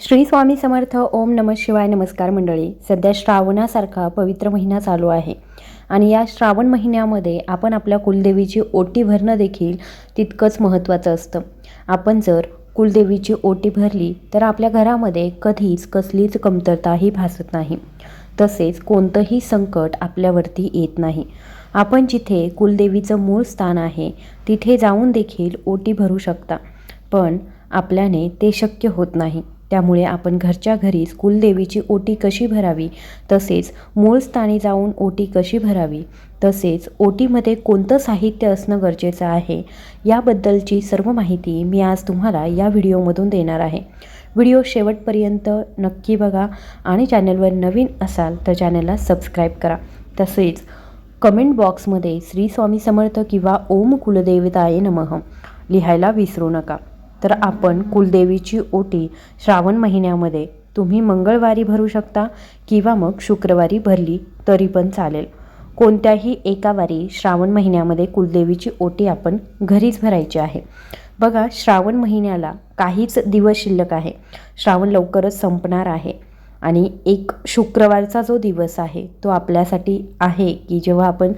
श्री स्वामी समर्थ ओम नम शिवाय नमस्कार मंडळी. सध्या श्रावणासारखा पवित्र महिना चालू आहे. आणि या श्रावण महिन्यामध्ये आपण आपल्या कुलदेवीची ओटी भरणं देखील तितकंच महत्त्वाचं असतं. आपण जर कुलदेवीची ओटी भरली तर आपल्या घरामध्ये कधीच कसलीच कमतरताही भासत नाही. तसेच कोणतंही संकट आपल्यावरती येत नाही. आपण जिथे कुलदेवीचं मूळ स्थान आहे तिथे जाऊन देखील ओटी भरू शकता. पण आपल्याने ते शक्य होत नाही. त्यामुळे आपण घरच्या घरीच कुलदेवीची ओटी कशी भरावी? तसेच मूळ स्थानी जाऊन ओटी कशी भरावी? तसेच ओटीमध्ये कोणतं साहित्य असणं गरजेचं आहे? याबद्दलची सर्व माहिती मी आज तुम्हाला या व्हिडिओमधून देणार आहे. व्हिडिओ शेवटपर्यंत नक्की बघा आणि चॅनलवर नवीन असाल तर चॅनलला सबस्क्राईब करा. तसेच कमेंट बॉक्समध्ये श्री स्वामी समर्थ किंवा ओम कुलदेवताय नमः लिहायला विसरू नका. तर आपण कुलदेवीची ओटी श्रावण महिन्यामध्ये तुम्ही मंगळवारी भरू शकता किंवा मग शुक्रवारी भरली तरी पण चालेल. कोणत्याही एका वारी श्रावण महिन्यामध्ये कुलदेवीची ओटी आपण घरीच भरायची आहे. बघा श्रावण महिन्याला काहीच दिवस शिल्लक आहे. श्रावण लवकरच संपणार आहे आणि एक शुक्रवारचा जो दिवस आहे तो आपल्यासाठी आहे की जेव्हा आपण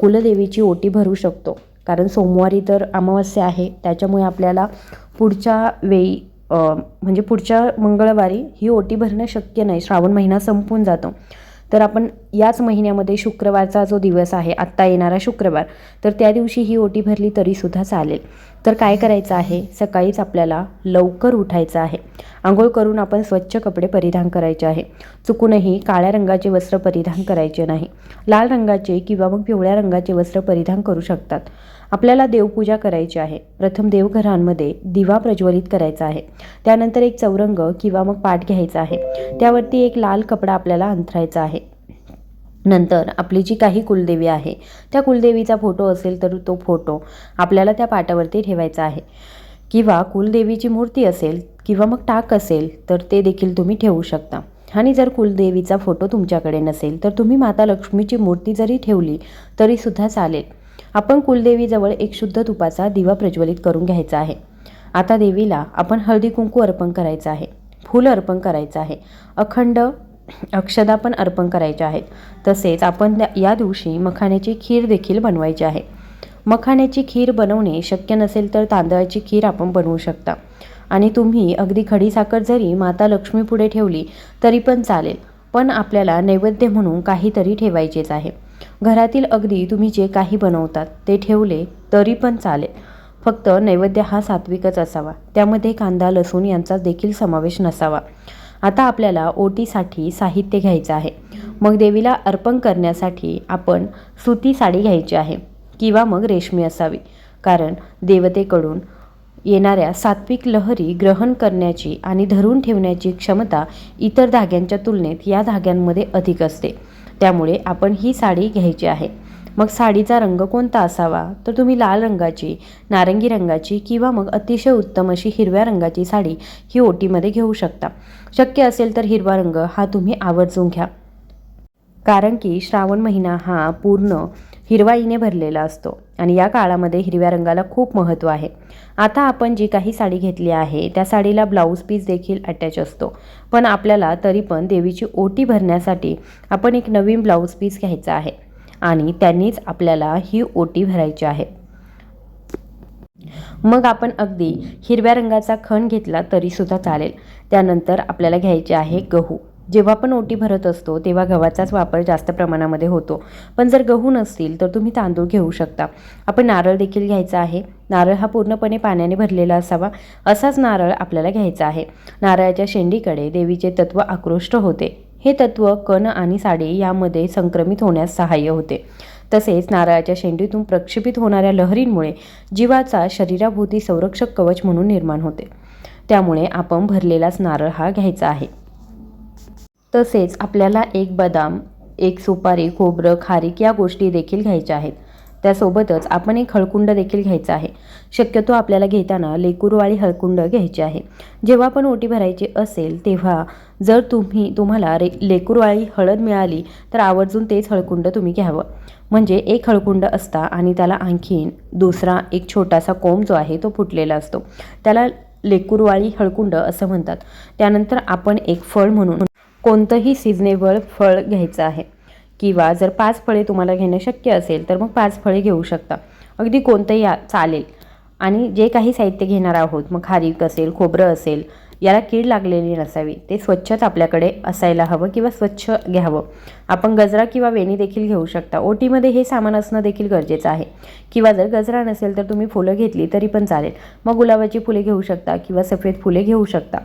कुलदेवीची ओटी भरू शकतो. कारण सोमवारी तर अमावस्या आहे त्याच्यामुळे आपल्याला पुढच्या वेळी म्हणजे पुढच्या मंगळवारी ही ओटी भरणं शक्य नाही श्रावण महिना संपून जातो. तर आपण याच महिन्यामध्ये शुक्रवारचा जो दिवस आहे आत्ता येणारा शुक्रवार तर त्या दिवशी ही ओटी भरली तरीसुद्धा चालेल. तर काय करायचं आहे? सकाळीच आपल्याला लवकर उठायचं आहे. आंघोळ करून आपण स्वच्छ कपडे परिधान करायचे आहे. चुकूनही काळ्या रंगाचे वस्त्र परिधान करायचे नाही. लाल रंगाचे किंवा मग पिवळ्या रंगाचे वस्त्र परिधान करू शकतात. आपल्याला देवपूजा करायची आहे. प्रथम देवघरांमध्ये दिवा प्रज्वलित करायचा आहे. त्यानंतर एक चौरंग किंवा मग पाठ घ्यायचा आहे. त्यावरती एक लाल कपडा आपल्याला अंथरायचा आहे. नंतर आपली जी काही कुलदेवी आहे त्या कुलदेवीचा फोटो असेल तर तो फोटो आपल्याला त्या पाटावरती ठेवायचा आहे. किंवा कुलदेवीची मूर्ती असेल किंवा मग टाक असेल तर ते देखील तुम्ही ठेवू शकता. आणि जर कुलदेवीचा फोटो तुमच्याकडे नसेल तर तुम्ही माता लक्ष्मीची मूर्ती जरी ठेवली तरीसुद्धा चालेल. आपण कुलदेवीजवळ एक शुद्ध तुपाचा दिवा प्रज्वलित करून घ्यायचा आहे. आता देवीला आपण हळदी कुंकू अर्पण करायचं आहे. फूल अर्पण करायचं आहे. अखंड अक्षदा पण अर्पण करायच्या आहेत. तसेच आपण त्या- या दिवशी मखाण्याची खीर देखील बनवायची आहे. मखाण्याची खीर बनवणे शक्य नसेल तर तांदळाची खीर आपण बनवू शकता. आणि तुम्ही अगदी खडीसाखर जरी माता लक्ष्मी पुढे ठेवली तरी पण चालेल. पण आपल्याला नैवेद्य म्हणून काहीतरी ठेवायचेच आहे. घरातील अगदी तुम्ही जे काही बनवतात ते ठेवले तरी पण चालेल. फक्त नैवेद्य हा सात्विकच असावा. त्यामध्ये कांदा लसूण यांचा देखील समावेश नसावा. आता आपल्याला ओटीसाठी साहित्य घ्यायचं आहे. मग देवीला अर्पण करण्यासाठी आपण सुती साडी घ्यायची आहे किंवा मग रेशमी असावी. कारण देवतेकडून येणाऱ्या सात्विक लहरी ग्रहण करण्याची आणि धरून ठेवण्याची क्षमता इतर धाग्यांच्या तुलनेत या धाग्यांमध्ये अधिक असते. त्यामुळे आपण ही साडी घ्यायची आहे. मग साडीचा रंग कोणता असावा? तर तुम्ही लाल रंगाची नारंगी रंगाची किंवा मग अतिशय उत्तम अशी हिरव्या रंगाची साडी ही ओटीमध्ये घेऊ शकता. शक्य असेल तर हिरवा रंग हा तुम्ही आवर्जून घ्या. कारण की श्रावण महिना हा पूर्ण हिरवाईने भरलेला असतो आणि या काळामध्ये हिरव्या रंगाला खूप महत्त्व आहे. आता आपण जी काही साडी घेतली आहे त्या साडीला ब्लाऊज पीस देखील अटॅच असतो. पण आपल्याला तरी पण देवीची ओटी भरण्यासाठी आपण एक नवीन ब्लाऊज पीस घ्यायचा आहे. आणि त्यांनीच आपल्याला ही ओटी भरायची आहे. मग आपण अगदी हिरव्या रंगाचा खण घेतला तरीसुद्धा चालेल. त्यानंतर आपल्याला घ्यायचे आहे गहू. जेव्हा आपण ओटी भरत असतो तेव्हा गव्हाचाच वापर जास्त प्रमाणामध्ये होतो. पण जर गहू नसतील तर तुम्ही तांदूळ घेऊ शकता. आपण नारळ देखील घ्यायचा आहे. नारळ हा पूर्णपणे पाण्याने भरलेला असावा. असाच नारळ आपल्याला घ्यायचा आहे. नारळाच्या शेंडीकडे देवीचे तत्व आकृष्ट होते. हे तत्व कण आणि साडी यामध्ये संक्रमित होण्यास सहाय्य होते. तसेच नारळाच्या शेंडीतून प्रक्षेपित होणाऱ्या लहरींमुळे जीवाचा शरीराभोवती संरक्षक कवच म्हणून निर्माण होते. त्यामुळे आपण भरलेलाच नारळ हा घ्यायचा आहे. तसेच आपल्याला एक बदाम एक सुपारी खोबरं खारीक या गोष्टी देखील घ्यायच्या आहेत. त्यासोबतच आपण एक हळकुंड देखील घ्यायचं आहे. शक्यतो आपल्याला घेताना लेकुरवाळी हळकुंड घ्यायची आहे. जेव्हा पण ओटी भरायची असेल तेव्हा जर तुम्ही तुम्हाला रे लेकुरवाळी हळद मिळाली तर आवर्जून तेच हळकुंड तुम्ही घ्यावं. म्हणजे एक हळकुंड असता आणि त्याला आणखीन दुसरा एक छोटासा कोंब जो आहे तो फुटलेला असतो. त्याला लेकुरवाळी हळकुंड असं म्हणतात. त्यानंतर आपण एक फळ म्हणून कोणतंही सिजनेबल फळ घ्यायचं आहे. किंवा जर पाच फळे तुम्हाला घेणं शक्य असेल तर मग पाच फळे घेऊ शकता. अगदी कोणतंही चालेल. आणि जे काही साहित्य घेणार आहोत मग खारीक असेल खोबरं असेल याला कीड लागलेली नसावी. ते स्वच्छच आपल्याकडे असायला हवं किंवा स्वच्छ घ्यावं. आपण गजरा किंवा वेणी देखील घेऊ शकता. ओटीमध्ये हे सामान असणं देखील गरजेचं आहे. किंवा जर गजरा नसेल तर तुम्ही फुलं घेतली तरी पण चालेल. मग गुलाबाची फुले घेऊ शकता किंवा सफेद फुले घेऊ शकता.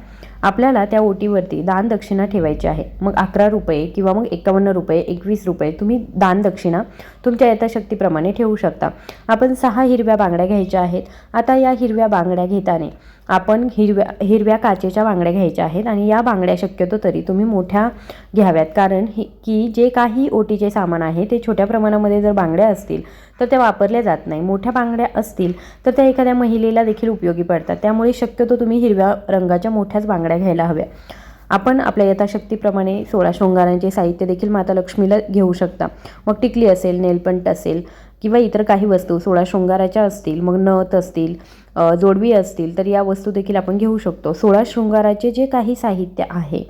आपल्याला त्या ओटीवरती दान दक्षिणा ठेवायची आहे. मग अकरा रुपये किंवा मग एकावन्न रुपये एकवीस रुपये तुम्ही दान दक्षिणा तुमच्या यथाशक्तीप्रमाणे ठेवू शकता. आपण सहा हिरव्या बांगड्या घ्यायच्या आहेत. आता या हिरव्या बांगड्या घेताना आपण हिरव्या हिरव्या काचेच्या बांगड्या घ्यायच्या आहेत आणि या बांगड्या शक्यतो तरी तुम्ही मोठ्या घ्याव्यात. कारण ही की जे काही ओटीचे सामान आहे ते छोट्या प्रमाणामध्ये जर बांगड्या असतील तर त्या वापरल्या जात नाही. मोठ्या बांगड्या असतील तर त्या एखाद्या महिलेला देखील उपयोगी पडतात. त्यामुळे शक्यतो तुम्ही हिरव्या रंगाच्या मोठ्याच बांगड्या घ्यायला हव्या. आपण आपल्या यथाशक्तीप्रमाणे सोळा शृंगारांचे साहित्य देखील माता लक्ष्मीला घेऊ शकता. मग टिकली असेल नेलपंट असेल किंवा इतर काही वस्तू सोळा शृंगाराच्या असतील मग नथ असतील जोडवी असतील तर या वस्तू देखील आपण घेऊ शकतो. सोळा शृंगाराचे जे काही साहित्य आहे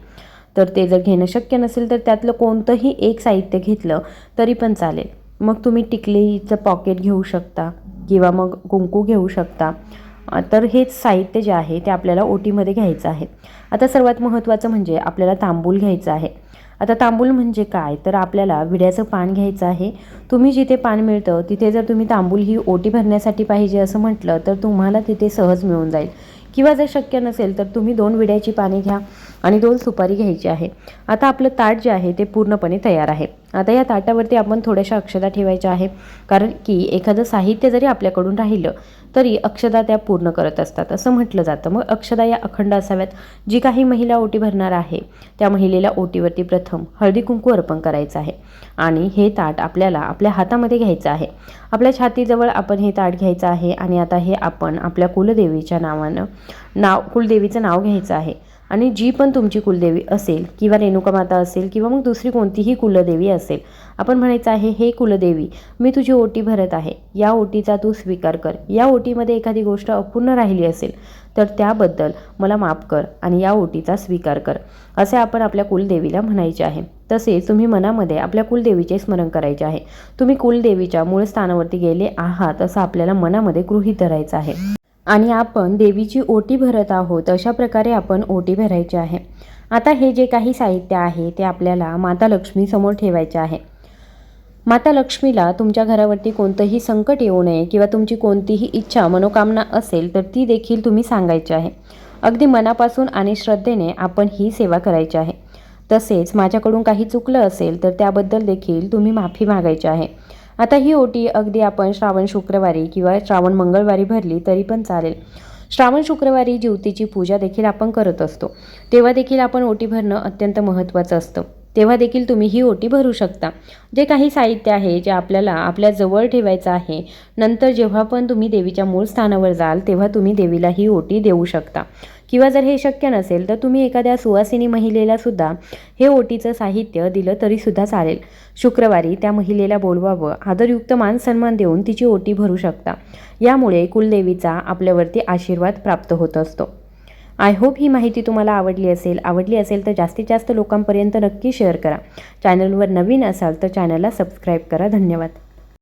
तर ते जर घेणं शक्य नसेल तर त्यातलं कोणतंही एक साहित्य घेतलं तरी पण चालेल. मग तुम्ही टिकलीचं पॉकेट घेऊ शकता किंवा मग कुंकू घेऊ शकता. तर हेच साहित्य जे आहे ते आपल्याला ओटीमध्ये घ्यायचं आहे. आता सर्वात महत्त्वाचं म्हणजे आपल्याला तांबूल घ्यायचं आहे. आता तांबूल म्हणजे काय? तर आपल्याला विड्याचं पान घ्यायचं आहे. तुम्ही जिथे पान मिळतं तिथे जर तुम्ही तांबूल ही ओटी भरण्यासाठी पाहिजे असं म्हटलं तर तुम्हाला तिथे सहज मिळून जाईल. किंवा जर शक्य नसेल तर तुम्ही दोन विड्याची पाने घ्या आणि दोन सुपारी घ्यायची आहे. आता आपलं ताट जे आहे ते पूर्णपणे तयार आहे. आता या ताटावरती आपण थोड्याशा अक्षता ठेवायच्या आहे. कारण की एखादं साहित्य जरी आपल्याकडून राहिलं तरी अक्षदा त्या पूर्ण करत असतात असं म्हटलं जातं. मग अक्षदा या अखंड असाव्यात. जी काही महिला ओटी भरणार आहे त्या महिलेला ओटीवरती प्रथम हळदी कुंकू अर्पण करायचं आहे. आणि हे ताट आपल्याला आपल्या हातामध्ये घ्यायचं आहे. आपल्या छातीजवळ आपण हे ताट घ्यायचं आहे आणि आता हे आपण आपल्या कुलदेवीच्या नावानं नाव कुलदेवीचं नाव घ्यायचं आहे. आणि जी पण तुमची कुलदेवी असेल किंवा रेणुका माता असेल किंवा मग दुसरी कोणतीही कुलदेवी असेल आपण म्हणायचं आहे हे कुलदेवी मी तुझी ओटी भरत आहे. या ओटीचा तू स्वीकार कर. या ओटीमध्ये एखादी गोष्ट अपूर्ण राहिली असेल तर त्याबद्दल मला माफ कर आणि या ओटीचा स्वीकार कर. असे आपण आपल्या कुलदेवीला म्हणायचे आहे. तसेच तुम्ही मनामध्ये आपल्या कुलदेवीचे स्मरण करायचे आहे. तुम्ही कुलदेवीच्या मूळ स्थानावरती गेले आहात असं आपल्याला मनामध्ये गृहीत धरायचं आहे. आणि आपण देवीची ओटी भरत आहोत अशा प्रकारे आपण ओटी भरायची आहे. आता हे जे काही साहित्य आहे ते आपल्याला माता लक्ष्मीसमोर ठेवायचे आहे. माता लक्ष्मीला तुमच्या घरावरती कोणतंही संकट येऊ नये किंवा तुमची कोणतीही इच्छा मनोकामना असेल तर ती देखील तुम्ही सांगायची आहे. अगदी मनापासून आणि श्रद्धेने आपण ही सेवा करायची आहे. तसेच माझ्याकडून काही चुकलं असेल तर त्याबद्दल देखील तुम्ही माफी मागायची आहे. आता ही ओटी अगदी आपण श्रावण शुक्रवारी किंवा श्रावण मंगळवारी भरली तरी पण चालेल. श्रावण शुक्रवारी ज्योतीची पूजा देखील आपण करत असतो. तेव्हा देखील आपण ओटी भरणं अत्यंत महत्त्वाचं असतं. तेव्हा देखील तुम्ही ही ओटी भरू शकता. जे काही साहित्य आहे जे आपल्याला आपल्या जवळ ठेवायचं आहे नंतर जेव्हा पण तुम्ही देवीच्या मूळ स्थानावर जाल तेव्हा तुम्ही देवीला ही ओटी देऊ शकता. किंवा जर हे शक्य नसेल तर तुम्ही एखाद्या सुवासिनी महिलेला सुद्धा हे ओटीचं साहित्य दिलं तरीसुद्धा चालेल. शुक्रवारी त्या महिलेला बोलवावं आदरयुक्त मान सन्मान देऊन तिची ओटी भरू शकता. यामुळे कुलदेवीचा आपल्यावरती आशीर्वाद प्राप्त होत असतो. आय होप ही माहिती तुम्हाला आवडली असेल. आवडली असेल तर जास्तीत जास्त लोकांपर्यंत नक्की शेअर करा. चॅनलवर नवीन असाल तर चॅनलला सबस्क्राईब करा. धन्यवाद.